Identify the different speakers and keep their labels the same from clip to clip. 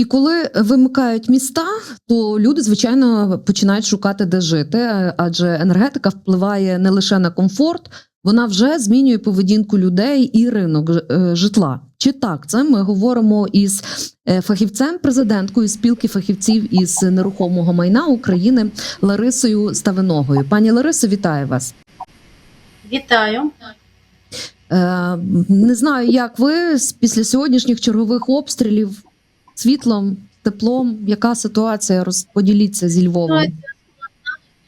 Speaker 1: І коли вимикають міста, то люди звичайно починають шукати, де жити, адже енергетика впливає не лише на комфорт, вона вже змінює поведінку людей і ринок е, житла. Чи так це ми говоримо із е, фахівцем, президенткою спілки фахівців із нерухомого майна України Ларисою Ставиногою. Пані Ларисо, вітаю вас.
Speaker 2: Вітаю.
Speaker 1: Е, Не знаю, як ви після сьогоднішніх чергових обстрілів світлом, теплом, яка ситуація? Розподіліться зі Львовом.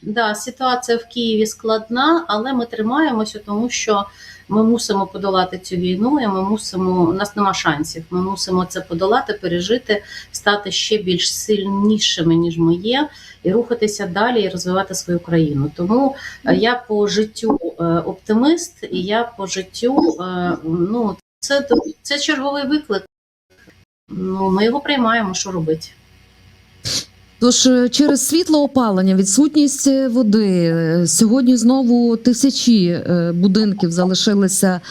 Speaker 2: Да, ситуація в Києві складна, але ми тримаємося, тому що ми мусимо подолати цю війну, і ми мусимо. У нас нема шансів. Ми мусимо це подолати, пережити, стати ще більш сильнішими, ніж ми є, і рухатися далі і розвивати свою країну. Тому е, я по життю е, оптимист, і я по життю е, ну це, це черговий виклик. Ну, ми його приймаємо, що робити.
Speaker 1: Тож е, через світлоопалення, відсутність е, води е, сьогодні знову тисячі будинків залишилися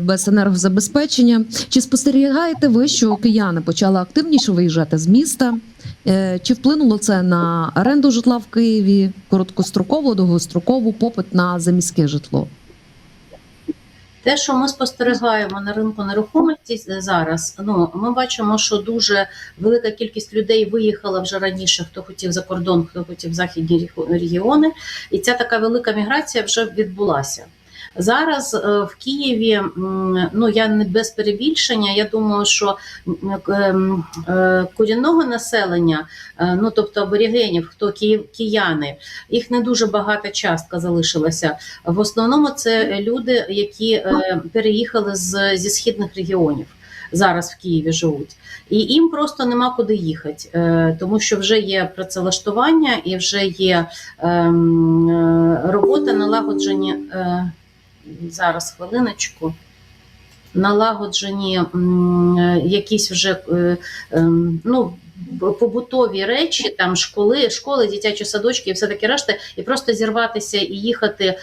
Speaker 1: без енергозабезпечення. Чи спостерігаєте ви, що кияни почали активніше виїжджати з міста? Чи вплинуло це на оренду житла в Києві, короткострокову, довгострокову попит на заміське житло?
Speaker 2: Те, що ми спостерігаємо на ринку нерухомості зараз, ну ми бачимо, що дуже велика кількість людей виїхала вже раніше, хто хотів за кордон, хто хотів в західні регіони, і ця така велика міграція вже відбулася. Зараз е, в Києві, ну я не без перебільшення. Я думаю, що м, ем, е, корінного населення, е, ну тобто аборігенів, хто кияни, їх не дуже багата частка залишилася. В основному це люди, які е, переїхали з, зі східних регіонів. Зараз в Києві живуть, і їм просто нема куди їхати, е, тому що вже є працевлаштування і вже є ем, е, робота налагоджені. Е, зараз хвилиночку. Налагоджені е, якісь вже е, ем, ну, побутові речі, там школи, школи, дитячі садочки і все таке решта, і просто зірватися і їхати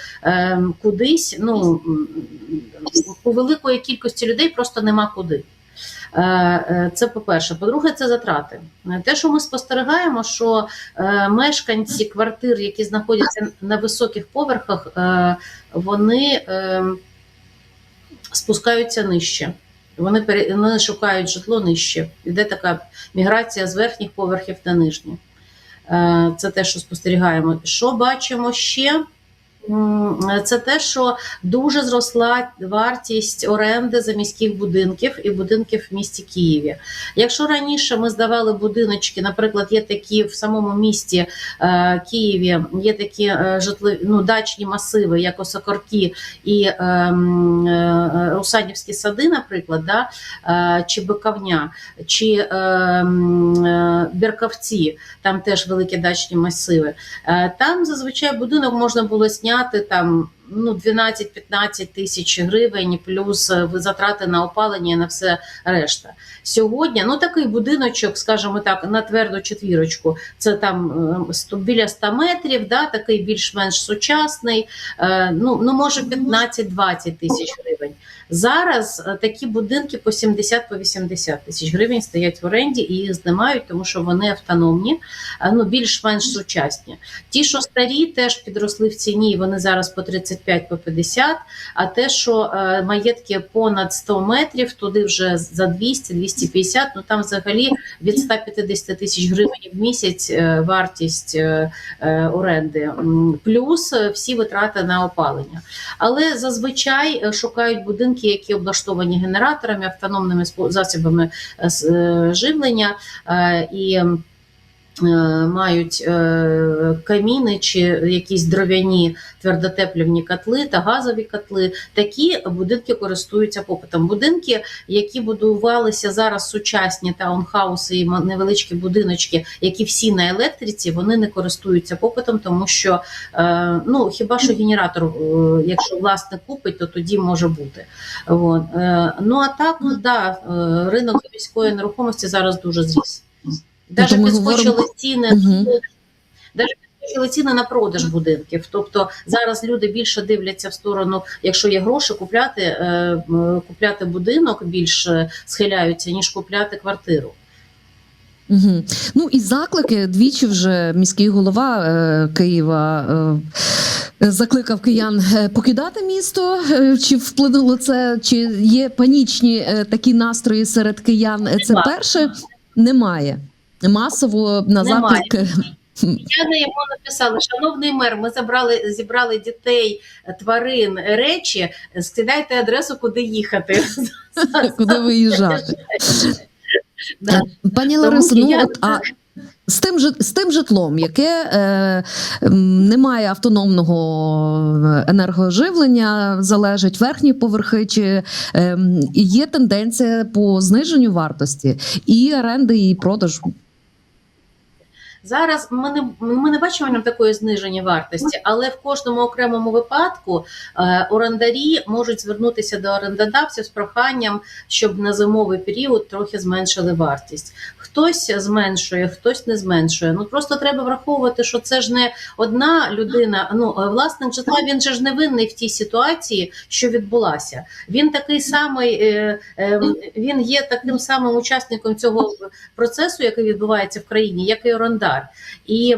Speaker 2: кудись. Ну у великої кількості людей просто нема куди. Е, е, Це по-перше. По-друге, це затрати. Е, Те, що ми спостерігаємо, що мешканці квартир, які знаходяться на високих поверхах, вони спускаються нижче. Вони, вони шукають житло нижче. Іде така міграція з верхніх поверхів на нижні. Це те, що спостерігаємо. Що бачимо ще? Це те, що дуже зросла вартість оренди за міських будинків і будинків в місті Києві. Якщо раніше ми здавали будиночки, наприклад, є такі в самому місті е, Києві, є такі е, житлові ну, дачні масиви, як Осокорки і е, е, Русанівські сади, наприклад, да, е, чи Биковня, чи е, е, Бірковці, там теж великі дачні масиви. Е, Там зазвичай будинок можна було зняти там ну 12-15 тисяч гривень, плюс е, затрати на опалення і на все решта. Сьогодні ну такий будиночок, скажімо так, на тверду четвірочку. Це там е, біля 100 метрів, да, такий більш-менш сучасний. е, Ну, ну може 15-20 тисяч гривень. Зараз такі будинки по 70-80 тисяч гривень стоять в оренді і їх знімають, тому що вони автономні, ну більш-менш сучасні. Ті, що старі, теж підросли в ціні, і вони зараз по 35 по 50, А те, що е, маєтки понад 100 метрів, туди вже за 200-250, ну там взагалі від 150 тисяч гривень в місяць е, вартість е, оренди, плюс всі витрати на опалення. Але зазвичай шукають будинки, які облаштовані генераторами, автономними засобами живлення і. Е, Мають е, каміни чи якісь дров'яні твердотеплівні котли та газові котли. Такі будинки користуються попитом. Будинки, які будувалися зараз сучасні таунхауси і невеличкі будиночки, які всі на електриці, вони не користуються попитом, тому що е, ну хіба що генератор, якщо власник купить, то тоді може бути. Ну а так, да, ринок міської нерухомості зараз дуже зріс. Даже
Speaker 1: ми
Speaker 2: підскочили
Speaker 1: говоримо-
Speaker 2: ціни. Даже підскочили ціни на продаж будинків. Тобто зараз люди більше дивляться в сторону, якщо є гроші, купляти, е, купляти будинок більше схиляються, ніж купляти квартиру.
Speaker 1: Угу. Ну і заклики двічі вже міський голова е, Києва е, закликав киян е, покидати місто. Е, Чи вплинуло це? Чи є панічні е, такі настрої серед киян? Це перше немає масово на
Speaker 2: Немає.
Speaker 1: заклик.
Speaker 2: Я на йому написала, шановний мер, ми забрали, зібрали дітей, тварин, речі, скидайте адресу, куди їхати.
Speaker 1: Куди виїжджати?
Speaker 2: Да.
Speaker 1: Пані Ларисо, ну
Speaker 2: я-
Speaker 1: от а з тим з тим житлом, яке е, не має автономного енергоживлення, залежить верхні поверхи, чи е, є тенденція по зниженню вартості і оренди, і продажу.
Speaker 2: Зараз ми не, ми не бачимо такої зниження вартості, але в кожному окремому випадку е, орендарі можуть звернутися до орендодавців з проханням, щоб на зимовий період трохи зменшили вартість. Хтось зменшує, хтось не зменшує. Ну просто треба враховувати, що це ж не одна людина. Ну е, власник житла він же ж не винний в тій ситуації, що відбулася. Він такий самий, е, е, він є таким самим учасником цього процесу, який відбувається в країні, як і орендар. І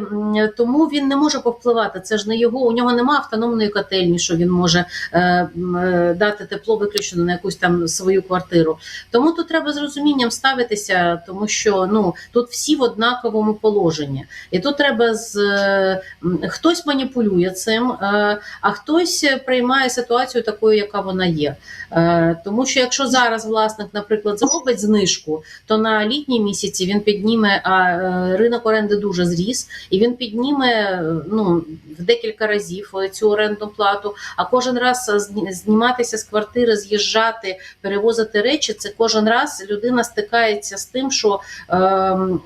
Speaker 2: тому він не може повпливати. Це ж не його, у нього немає автономної котельні, що він може е, е, дати тепло виключно на якусь там свою квартиру. Тому тут треба з розумінням ставитися, тому що ну тут всі в однаковому положенні, і тут треба з е, хтось маніпулює цим, е, а хтось приймає ситуацію такою, яка вона є. Е, Тому що якщо зараз власник, наприклад, зробить знижку, то на літні місяці він підніме, а е, ринок оренди дуже зріс, і він підніме ну, в декілька разів е, цю орендну плату. А кожен раз е, зніматися з квартири, з'їжджати, перевозити речі, це кожен раз людина стикається з тим, що е,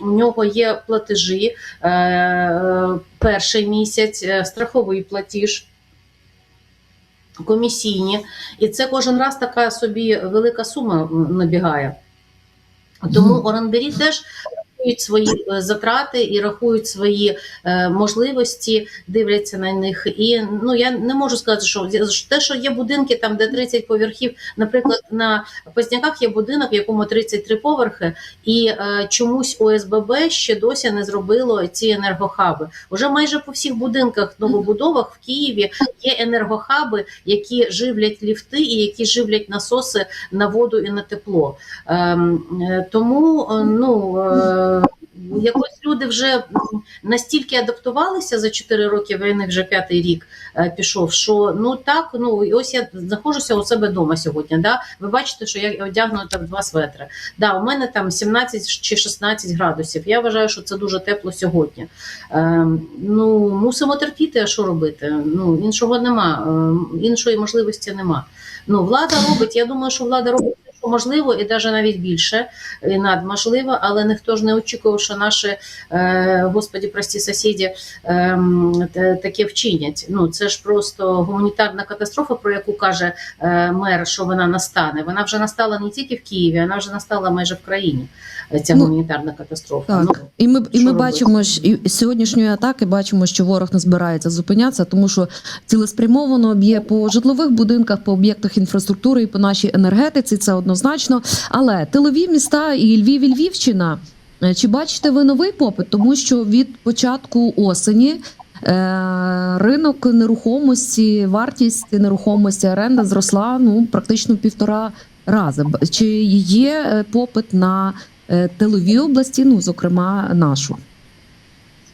Speaker 2: у нього є платежі е, перший місяць, е, страховий платіж. Комісійні, і це кожен раз така собі велика сума набігає. Тому орендарі теж рахують свої е, затрати і рахують свої е, можливості, дивляться на них. І ну я не можу сказати, що те, що є будинки там, де 30 поверхів, наприклад, на Позняках є будинок, в якому 33 поверхи, і е, чомусь ОСББ ще досі не зробило ці енергохаби. Уже майже по всіх будинках новобудовах в Києві є енергохаби, які живлять ліфти і які живлять насоси на воду і на тепло. Ем, Тому ну. Е, Якось люди вже настільки адаптувалися за 4 роки війни, вже п'ятий рік е, пішов. Що ну так, ну і ось я знаходжуся у себе вдома сьогодні. Да? Ви бачите, що я одягнута в два светри. Да, у мене там 17 чи 16 градусів. Я вважаю, що це дуже тепло сьогодні. Е, ну мусимо терпіти, а що робити? Ну іншого нема, е, іншої можливості нема. Ну влада робить. Я думаю, що влада робить. Можливо, і навіть навіть більше і надможливо, але ніхто ж не очікував, що наші е, господі, прості сусіді ем, таке вчинять. Ну це ж просто гуманітарна катастрофа, про яку каже е, мер, що вона настане. Вона вже настала не тільки в Києві, вона вже настала майже в країні. е, Ця
Speaker 1: Ну,
Speaker 2: гуманітарна катастрофа.
Speaker 1: Так,
Speaker 2: Ну,
Speaker 1: і ми і ми
Speaker 2: робити?
Speaker 1: бачимо і сьогоднішньої атаки бачимо, що ворог не збирається зупинятися, тому що цілеспрямовано б'є по житлових будинках, по об'єктах інфраструктури і по нашій енергетиці. Це однозначно. Але тилові міста і Львів, і Львівщина. е, Чи бачите ви новий попит? Тому що від початку осені. е, Ринок нерухомості, вартість нерухомості оренда зросла ну практично півтора рази. Чи є е, попит на тилові області, ну зокрема нашу?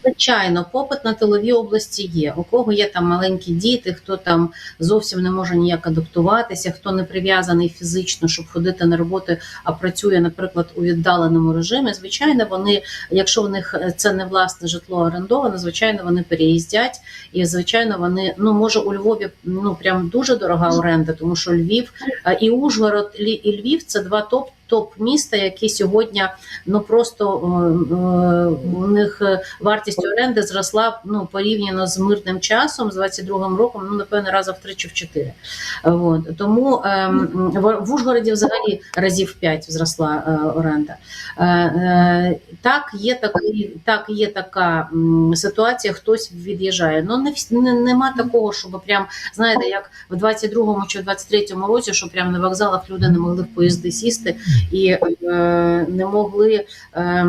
Speaker 2: Звичайно, попит на тилові області є. У кого є там маленькі діти, хто там зовсім не може ніяк адаптуватися, хто не прив'язаний фізично, щоб ходити на роботу, а працює, наприклад, у віддаленому режимі. Звичайно, вони, якщо в них це не власне житло орендоване, звичайно, вони переїздять. І звичайно, вони ну може у Львові ну прям дуже дорога оренда, тому що Львів е, і Ужгород і Львів це два топ. Топ міста, які сьогодні ну просто е, е, у них вартість оренди зросла ну порівняно з мирним часом, з 22-м роком, ну напевно, раза в 3 чи в 4. От. Тому ем, в, Ужгороді взагалі разів в 5 зросла е, оренда. Так, є такий, так, є така ситуація, хтось від'їжджає. Ну не, не нема такого, щоб прям знаєте, як в 22-му чи в 23-му році, що прям на вокзалах люди не могли в поїзди сісти і е, не могли. Е,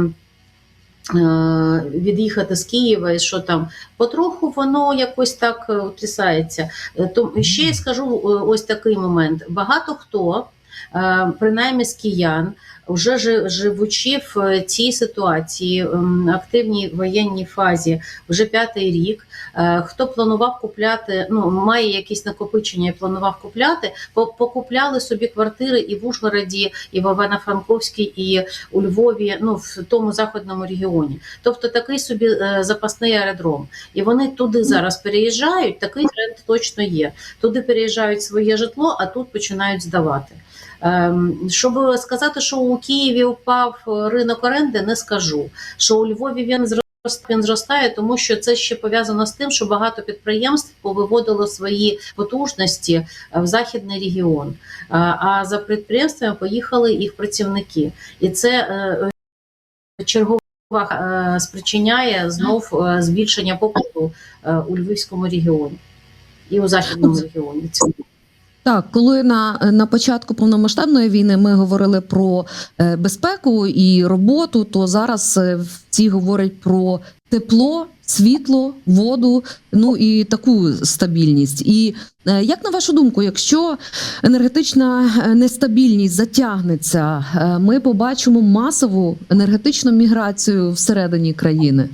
Speaker 2: е, від'їхати з Києва, і що там потроху воно якось так е. Е, То ще я скажу ось такий момент: багато хто, е, принаймні з киян, вже жи- живучи в е, цій ситуації, ем, активній воєнній фазі, вже п'ятий рік. е, Хто планував купляти, ну має якісь накопичення і планував купляти, покупляли собі квартири і в Ужгороді, і в Івано-Франковській, і у Львові, ну в тому західному регіоні. Тобто такий собі е, запасний аеродром. І вони туди зараз переїжджають. Такий тренд точно є. Туди переїжджають своє житло, а тут починають здавати. Ем, Щоб сказати, що у Києві впав ринок оренди, не скажу. Що у Львові він зрос- він зростає, тому що це ще пов'язано з тим, що багато підприємств повиводило свої потужності е, в західний регіон. Е, А за підприємствами поїхали їх працівники, і це е, чергова спричиняє знов збільшення попиту у Львівському регіоні і у західному регіоні.
Speaker 1: Так, коли на, на початку повномасштабної війни ми говорили про е, безпеку і роботу, то зараз е, всі говорять про тепло, світло, воду, ну і таку стабільність. І е, як на вашу думку, якщо енергетична нестабільність затягнеться, ми побачимо масову енергетичну міграцію всередині країни?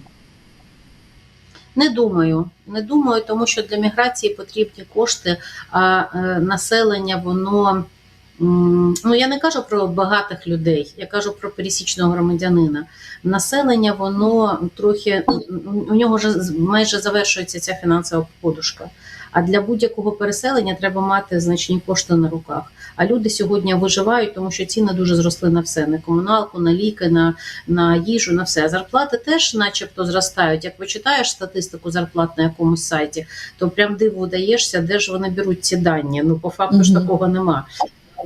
Speaker 2: Не думаю, не думаю, тому що для міграції потрібні кошти, а е, населення воно. Ну, я не кажу про багатих людей, я кажу про пересічного громадянина. Населення, воно трохи у нього вже майже завершується ця фінансова подушка. А для будь-якого переселення треба мати значні кошти на руках. А люди сьогодні виживають, тому що ціни дуже зросли на все: на комуналку, на ліки, на, на їжу, на все. Зарплати теж, начебто, зростають. Як почитаєш статистику зарплат на якомусь сайті, то прям диву даєшся, де ж вони беруть ці дані. Ну, по факту ж такого нема.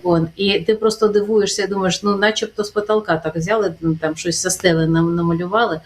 Speaker 2: Вон. І ти просто дивуєшся думаєш, ну начебто з потолка так взяли, ну, там щось со стели нам намалювали.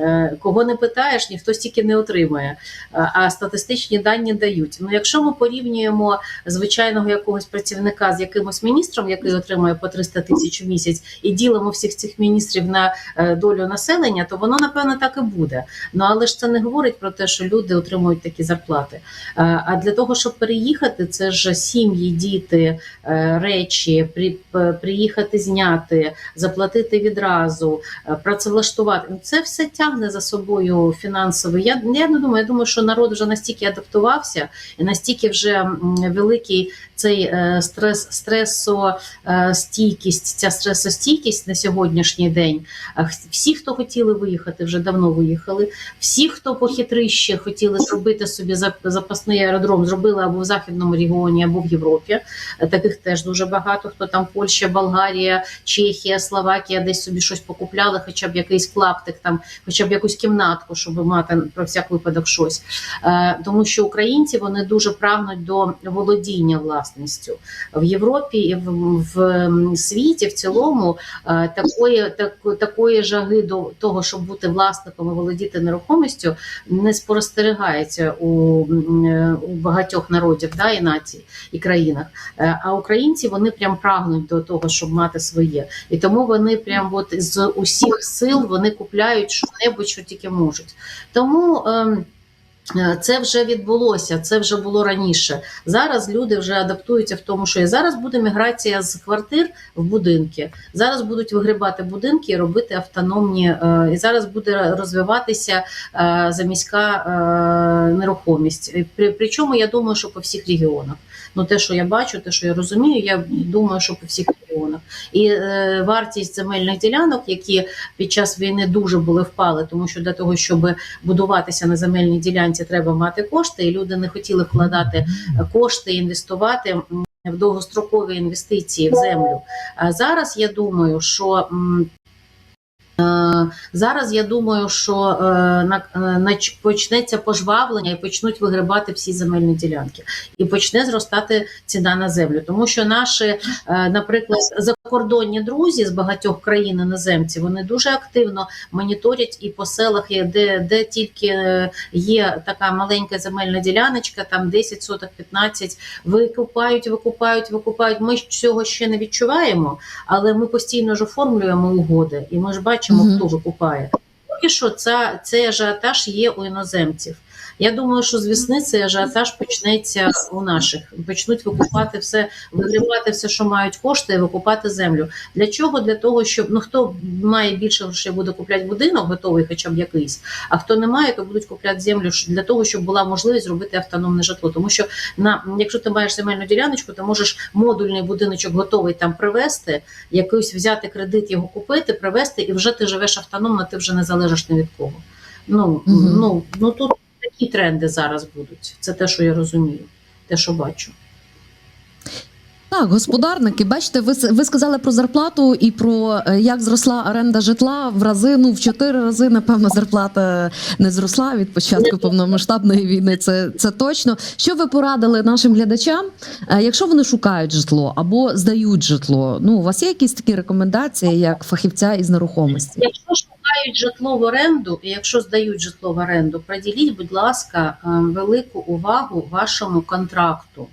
Speaker 2: Е, Кого не питаєш, ніхто стільки не отримає. А- А статистичні дані дають. Ну, якщо ми порівнюємо звичайного якогось працівника з якимось міністром, який отримує по 300 тисяч в місяць, і ділимо всіх цих міністрів на е, долю населення, то воно напевно так і буде. Ну але ж це не говорить про те, що люди отримують такі зарплати. Е, А для того, щоб переїхати, це ж сім'ї, діти, е, речі, при, приїхати зняти, заплатити відразу, е, працевлаштувати. Ну, Це все тягне за собою фінансовий. Я, я не думаю, я думаю, що народ вже настільки адаптувався і настільки вже великий цей е, стрес, стресостійкість, ця стресостійкість на сьогоднішній день. Всі, хто хотіли виїхати, вже давно виїхали. Всі, хто похитрище хотіли зробити собі запасний аеродром, зробили або в західному регіоні, або в Європі. Е, Таких теж дуже багато. Хто там Польща, Болгарія, Чехія, Словакія десь собі щось покупляли, хоча б якийсь клаптик, там, хоча б якусь кімнатку, щоб мати про всяк випадок щось. Е, Тому що українці вони дуже прагнуть до володіння власністю в Європі і в, в світі в цілому е, такої, так, такої жаги до того, щоб бути власником і володіти нерухомістю, не спостерігається у, е, у багатьох народів да, і націй і країнах. Е, А українці вони прям прагнуть до того, щоб мати своє, і тому вони прям от з усіх сил вони купляють що-небудь, що тільки можуть. Тому. ем, е, Це вже відбулося, це вже було раніше. Зараз люди вже адаптуються в тому, що і зараз буде міграція з квартир в будинки. Зараз будуть вигрібати будинки і робити автономні. е, І зараз буде розвиватися е, заміська нерухомість. При, причому я думаю, що по всіх регіонах. Ну, те, що я бачу, те, що я розумію, я думаю, що по всіх регіонах. І е, вартість земельних ділянок, які під час війни дуже були впали, тому що для того, щоб будуватися на земельній ділянці, треба мати кошти, і люди не хотіли вкладати кошти, інвестувати в довгострокові інвестиції в землю. А зараз я думаю, що. Е, Зараз я думаю, що е, е, почнеться пожвавлення і почнуть вигрибати всі земельні ділянки, і почне зростати ціна на землю. Тому що наші, наприклад, закордонні друзі з багатьох країн іноземці, вони дуже активно моніторять і по селах, де, де тільки є така маленька земельна діляночка, там 10 соток, 15, викупають, викупають, викупають. Ми цього ще не відчуваємо, але ми постійно ж оформлюємо угоди, і ми ж бачимо,
Speaker 1: Мгм.
Speaker 2: хто викупає. Поки що ця, цей ажіотаж є у іноземців. Я думаю, що з весни цей ажіотаж почнеться у наших. Почнуть викупати все, вигрібати все, що мають кошти, і викупати землю. Для чого? Для того, щоб ну хто має більше грошей, буде купляти будинок, готовий, хоча б якийсь. А хто не має, то будуть купляти землю для того, щоб була можливість зробити автономне житло. Тому що на якщо ти маєш земельну діляночку, то можеш модульний будиночок готовий там привезти, якийсь взяти кредит, його купити, привезти, і вже ти живеш автономно, ти вже не залежиш ні від кого. Ну,
Speaker 1: Мгм.
Speaker 2: ну, ну тут такі тренди зараз будуть. Це те, що я розумію, те, що бачу.
Speaker 1: Так, господарники, бачите, ви, ви сказали про зарплату і про е, як зросла оренда житла в рази. Ну в чотири рази, напевно, зарплата не зросла від початку повномасштабної війни. Це, це точно. Що ви порадили нашим глядачам, е, якщо вони шукають житло або здають житло? Ну, у вас є якісь такі рекомендації, як фахівця із нерухомості?
Speaker 2: Якщо шукають житло в оренду, і якщо здають житло в оренду, приділіть, будь ласка, е, велику увагу вашому контракту.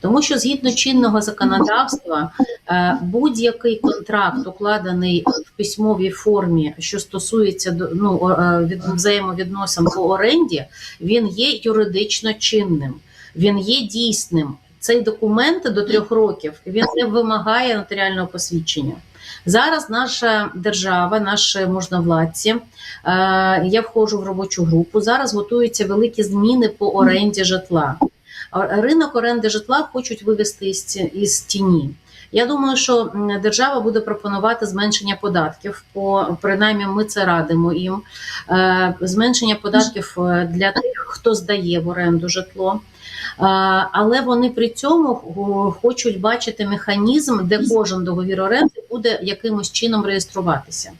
Speaker 2: Тому що згідно чинного законодавства, е, будь-який контракт, укладений в письмовій формі, що стосується ну, е, від взаємовідносин по оренді, він є юридично чинним, він є дійсним. Цей документ до трьох років він не вимагає нотаріального посвідчення. Зараз наша держава, наші можновладці, е, я входжу в робочу групу. Зараз готуються великі зміни по оренді житла. Ринок оренди житла хочуть вивести із, із тіні. Я думаю, що держава буде пропонувати зменшення податків. По принаймні, ми це радимо їм. Е, Зменшення податків е, для тих, хто здає в оренду житло. Е, Але вони при цьому хочуть бачити механізм, де кожен договір оренди буде якимось чином реєструватися.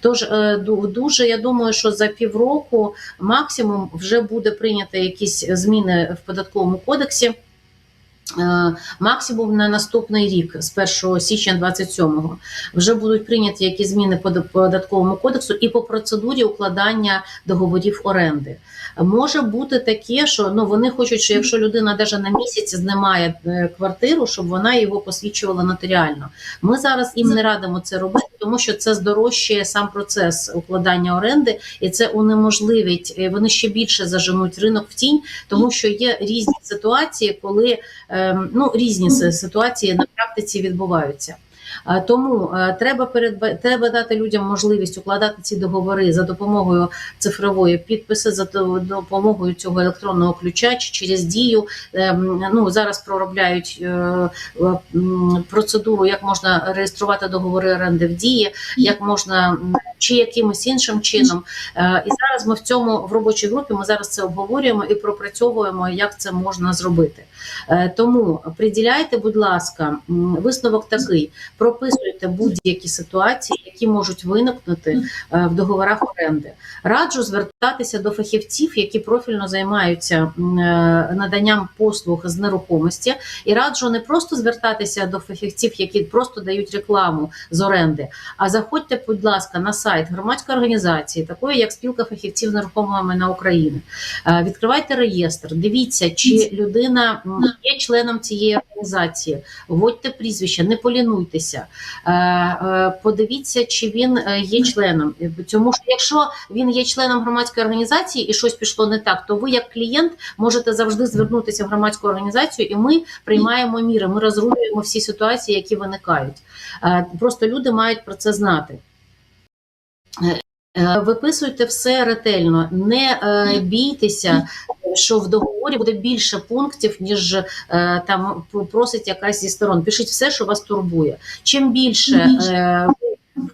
Speaker 2: Тож е, дуже я думаю, що за півроку максимум вже буде прийнято якісь зміни в податковому кодексі. Е, Максимум на наступний рік, з 1 січня 27-го, вже будуть прийняті якісь зміни по податковому кодексу і по процедурі укладання договорів оренди. Може бути таке, що ну вони хочуть, що якщо людина навіть на місяць знімає е, квартиру, щоб вона його посвідчувала нотаріально. Ми зараз їм не радимо це робити, тому що це здорожчує сам процес укладання оренди, і це унеможливить. е, Вони ще більше заженуть ринок в тінь, тому що є різні ситуації, коли ем, ну різні ситуації на практиці відбуваються. А, Тому е, треба передба... треба дати людям можливість укладати ці договори за допомогою цифрової підписи, за допомогою цього електронного ключа чи через дію. Ем, Ну зараз проробляють е, е, процедуру, як можна реєструвати договори оренди в дії, як можна чи якимось іншим чином. Е, І зараз ми в цьому в робочій групі ми зараз це обговорюємо і пропрацьовуємо, як це можна зробити. Е, Тому приділяйте, будь ласка, висновок такий: прописуйте будь-які ситуації, які можуть виникнути е, в договорах оренди. Раджу звертатися до фахівців, які профільно займаються е, наданням послуг з нерухомості, і раджу не просто звертатися до фахівців, які просто дають рекламу з оренди, а заходьте, будь ласка, на сайт громадської організації, такої як спілка фахівців з нерухомого майна України. Е, Відкривайте реєстр, дивіться, чи людина є членом цієї організації. Вводьте прізвище, не полінуйтеся. Е, Подивіться, чи він є членом. Тому що якщо він є членом громадської організації і щось пішло не так, то ви як клієнт можете завжди звернутися в громадську організацію, і ми приймаємо міри. Ми розрулюємо всі ситуації, які виникають. Е, Просто люди мають про це знати. Е, е, Виписуйте все ретельно, не бійтеся, що в договорі буде більше пунктів, ніж там просить якась зі сторон. Пишіть все, що вас турбує. Чим більше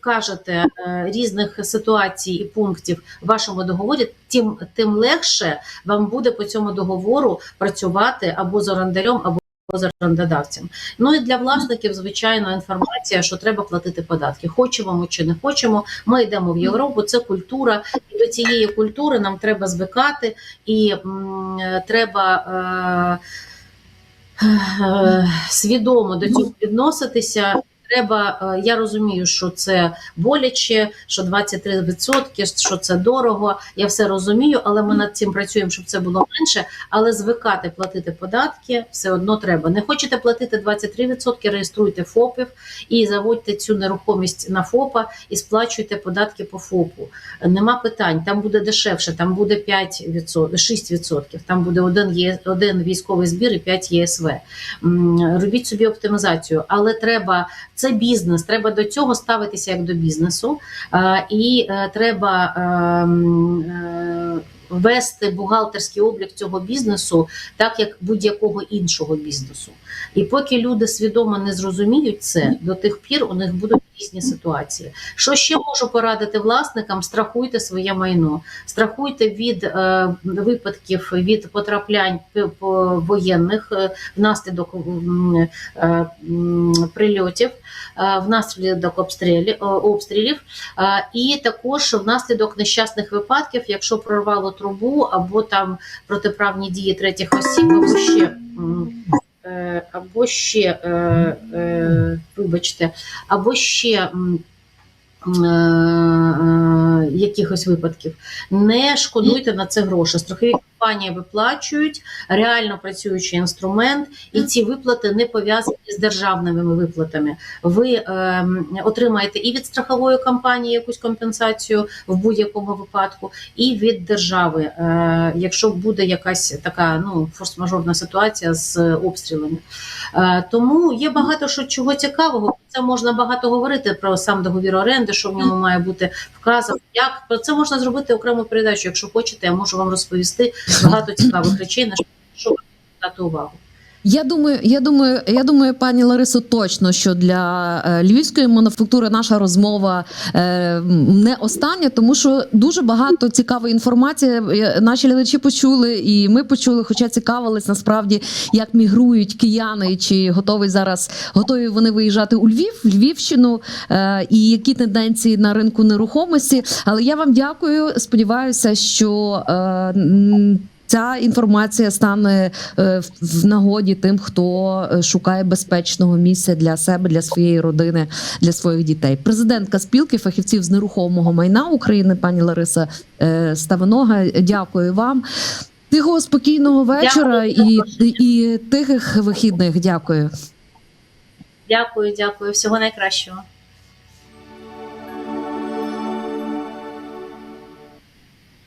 Speaker 2: вкажете е, різних ситуацій і пунктів в вашому договорі, тим, тим легше вам буде по цьому договору працювати або з орендарем, або з орендодавцем. Ну і для власників, звичайно, інформація, що треба платити податки. Хочемо ми чи не хочемо. Ми йдемо в Європу, це культура, і до цієї культури нам треба звикати, і м, треба е, е, свідомо до цього відноситися. Треба. е, Я розумію, що це боляче, що 23%, що це дорого. Я все розумію, але ми над цим працюємо, щоб це було менше. Але звикати платити податки все одно треба. Не хочете платити 23%, реєструйте ФОПів і заводьте цю нерухомість на ФОПа і сплачуйте податки по ФОПу. Нема питань. Там буде дешевше, там буде 5%, 6%, там буде один є один військовий збір і 5 ЄСВ. Робіть собі оптимізацію, але треба це бізнес. Треба до цього ставитися як до бізнесу, Е, і е, треба. е, е, Вести бухгалтерський облік цього бізнесу так, як будь-якого іншого бізнесу. І поки люди свідомо не зрозуміють це, до тих пір у них будуть різні ситуації. Що ще можу порадити власникам? Страхуйте своє майно, страхуйте від е, випадків від потраплянь по- воєнних е, внаслідок м, е, прильотів, е, внаслідок обстрілів, е, обстрілів, е, і також внаслідок нещасних випадків, якщо прорвало трубу або там протиправні дії третіх осіб, або ще. Е, Або ще, е, е, вибачте, або ще якихось випадків. Не шкодуйте на це гроші. Страхові компанії виплачують реально працюючий інструмент, і ці виплати не пов'язані з державними виплатами. Ви е, отримаєте і від страхової компанії якусь компенсацію в будь-якому випадку, і від держави, е, якщо буде якась така ну форс-мажорна ситуація з обстрілами. Е, тому є багато що чого цікавого. Це можна багато говорити про сам договір оренди, що в ньому має бути вказано. Як про це можна зробити окрему передачу? Якщо хочете, я можу вам розповісти багато цікавих речей, на що звертати увагу.
Speaker 1: Я думаю, я думаю, я думаю, пані Ларисо, точно, що для е, львівської мануфактури наша розмова е, не остання, тому що дуже багато цікавої інформації е, наші глядачі почули, і ми почули, хоча цікавились насправді, як мігрують кияни, чи готові зараз готові вони виїжджати у Львів, Львівщину, і які тенденції на ринку нерухомості. Але я вам дякую. Сподіваюся, що ця інформація стане е, в- нагоді тим, хто е, шукає безпечного місця для себе, для своєї родини, для своїх дітей. Президентка спілки фахівців з нерухомого майна України, пані Лариса е, Ставинога. Дякую вам. Тихого спокійного вечора
Speaker 2: Дякую
Speaker 1: і, і тихих вихідних. Дякую.
Speaker 2: Дякую, дякую. Всього найкращого.